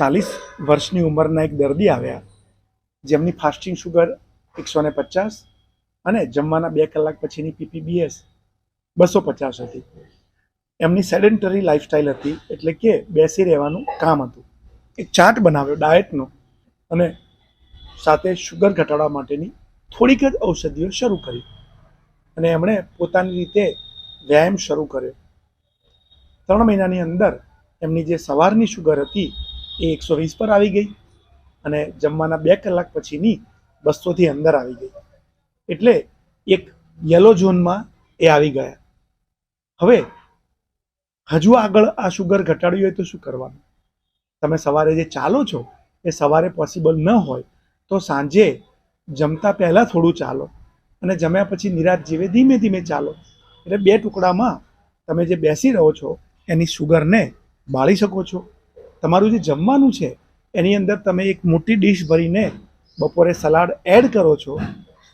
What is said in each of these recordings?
ચાલીસ વર્ષની ઉંમરના એક દર્દી આવ્યા. જેમની ફાસ્ટિંગ શુગર એકસો ને પચાસ અને જમવાના બે કલાક પછીની પીપીબીએસ બસો પચાસ હતી. એમની સેડેન્ટરી લાઇફસ્ટાઈલ હતી એટલે કે બેસી રહેવાનું કામ હતું. એક ચાર્ટ બનાવ્યો ડાયટનો અને સાથે શુગર ઘટાડવા માટેની થોડીક જ ઔષધિઓ શરૂ કરી. અને એમણે પોતાની રીતે વ્યાયામ શરૂ કર્યો. ત્રણ મહિનાની અંદર એમની જે સવારની શુગર હતી એ એકસો વીસ પર આવી ગઈ અને જમવાના બે કલાક પછીની બસોથી અંદર આવી ગઈ. એટલે એક યલો ઝોનમાં એ આવી ગયા. હવે હજુ આગળ આ શુગર ઘટાડ્યું હોય તો શું કરવાનું? તમે સવારે જે ચાલો છો એ સવારે પોસિબલ ન હોય તો સાંજે જમતા પહેલાં થોડું ચાલો અને જમ્યા પછી નિરાશ જીવે ધીમે ધીમે ચાલો. એટલે બે ટુકડામાં તમે જે બેસી રહો છો એની શુગરને બાળી શકો છો. તમારું જે જમવાનું છે, એની અંદર તમે એક મોટી ડીશ ભરીને બપોરે સલાડ એડ કરો છો,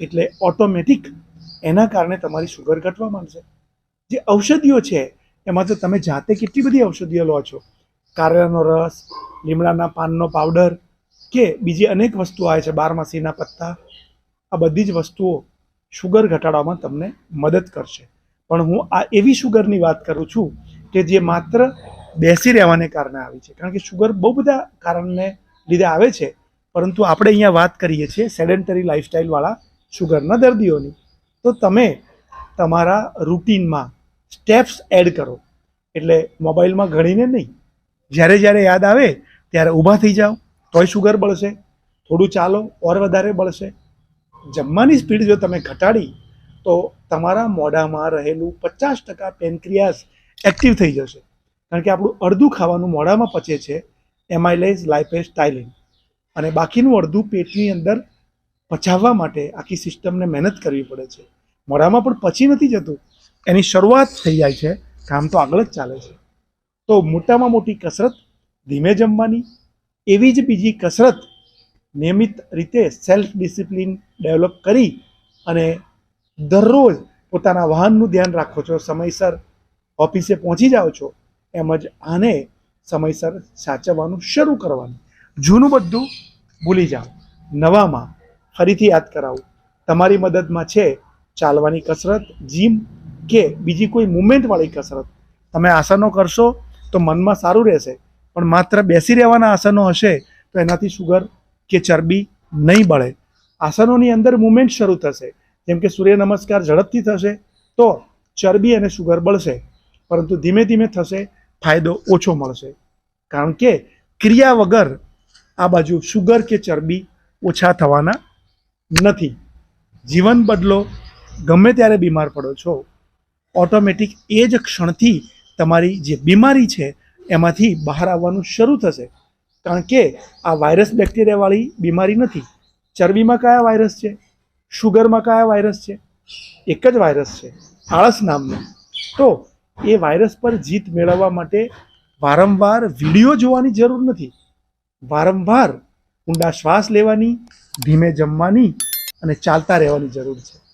એટલે ઓટોમેટિક એના કારણે તમારી શુગર ઘટવા માંડશે. જે ઔષધિઓ છે, એમાં તો તમે જાતે કેટલી બધી ઔષધિઓ લો છો? કારેલાનો રસ, લીમડાના પાનનો પાવડર કે બીજી અનેક વસ્તુઓ આવે છે, બારમાસીના પત્તા. આ બધી જ વસ્તુઓ શુગર ઘટાડવામાં તમને મદદ કરશે. પણ હું આ એવી શુગરની વાત કરું છું કે જે માત્ર બેસી રહેવાને કારણે આવી છે. કારણ કે શુગર બહુ બધા કારણને લીધે આવે છે. પરંતુ આપણે અહીંયા વાત કરીએ છીએ સેડેન્ટરી લાઈફસ્ટાઈલવાળા શુગરના દર્દીઓની. તો તમે તમારા રૂટીનમાં સ્ટેપ્સ એડ કરો. એટલે મોબાઈલમાં ગણીને નહીં. જ્યારે જ્યારે યાદ આવે ત્યારે ઊભા થઈ જાઓ. તોય શુગર બળશે. થોડું ચાલો, ઓર વધારે બળશે. જમવાની સ્પીડ જો તમે ઘટાડી, તો તમારા મોઢામાં રહેલું પચાસ ટકા પેનક્રિયાસ એક્ટિવ થઈ જશે. કારણ કે આપણું અડધું ખાવાનું મોઢામાં પચે છે એમાઇલેઝ લાઇપેસ ટાઇલિન અને બાકીનું અડધું પેટની અંદર પચાવવા માટે આખી સિસ્ટમને મહેનત કરવી પડે છે. મોઢામાં પણ પચી નથી જતું. એની શરૂઆત થઈ જાય છે, કામ તો આગળ જ ચાલે છે. તો મોટામાં મોટી કસરત ધીમે જમવાની, એવી જ બીજી કસરત નિયમિત રીતે સેલ્ફ ડિસિપ્લિન ડેવલપ કરી અને દરરોજ પોતાના વાહનનું ધ્યાન રાખો છો, સમયસર ઓફિસે પહોંચી જાઓ છો એમ જ આને સમયસર સાચવવાનું શરૂ કરવાનું. જૂનું બધું ભૂલી જાઓ. નવામાં ફરીથી યાદ કરાવું. તમારી મદદમાં છે ચાલવાની કસરત જીમ કે બીજી કોઈ મુવમેન્ટવાળી કસરત. તમે આસનો કરશો તો મનમાં સારું રહેશે, પણ માત્ર બેસી રહેવાના આસનો હશે તો એનાથી શુગર કે ચરબી નહીં બળે. આસનોની અંદર મુવમેન્ટ શરૂ થશે. જેમ કે સૂર્ય નમસ્કાર ઝડપથી થશે તો ચરબી અને શુગર બળશે. પરંતુ ધીમે ધીમે થશે ફાયદો ઓછો મળશે. કારણ કે ક્રિયા વગર આ બાજુ શુગર કે ચરબી ઓછા થવાના નથી. જીવન બદલો, ગમે ત્યારે બીમાર પડો છો ઓટોમેટિક એ જ ક્ષણથી તમારી જે બીમારી છે, એમાંથી બહાર આવવાનું શરૂ થશે. કારણ કે આ વાયરસ બેક્ટેરિયાવાળી બીમારી નથી. ચરબીમાં કયા વાયરસ છે? શુગરમાં કયા વાયરસ છે? એક જ વાયરસ છે. આળસ નામનો. તો એ વાયરસ પર જીત મેળવવા માટે વારંવાર વીડિયો જોવાની જરૂર નથી. વારંવાર ઊંડા શ્વાસ લેવાની, ધીમે જમવાની અને ચાલતા રહેવાની જરૂર છે.